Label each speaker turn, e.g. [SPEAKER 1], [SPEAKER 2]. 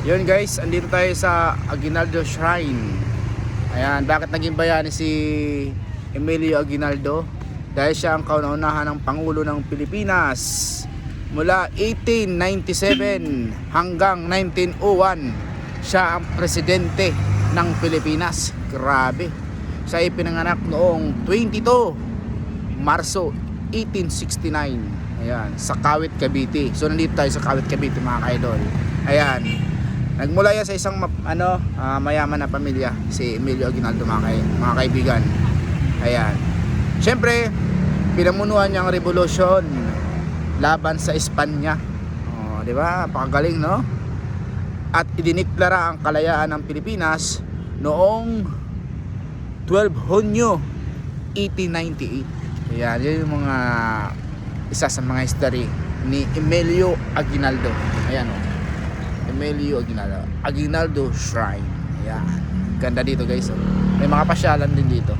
[SPEAKER 1] Yun guys, andito tayo sa Aguinaldo Shrine. Ayan, bakit naging bayani si Emilio Aguinaldo? Dahil siya ang kauna-unahan ng Pangulo ng Pilipinas mula 1897 hanggang 1901. Siya ang presidente ng Pilipinas. Grabe. Siya ay pinanganak noong 22 Marso 1869. Ayan, sa Kawit, Cavite. So nandito tayo sa Kawit, Cavite mga kaidol. Ayan. Nagmula yan sa isang ano, ah, mayaman na pamilya, si Emilio Aguinaldo mga, kay, mga kaibigan. Ayan. Siyempre, pinamunuan niya ang revolusyon laban sa Espanya. Oh, 'di ba? Pakagaling, no? At idiniklara ang kalayaan ng Pilipinas noong 12 Hunyo 1898. Ayan, yun yung mga isa sa mga history ni Emilio Aguinaldo. Ayan oh. Emilio Aguinaldo. Aguinaldo Shrine. Ayan. Ganda dito guys. May mga pasyalan din dito.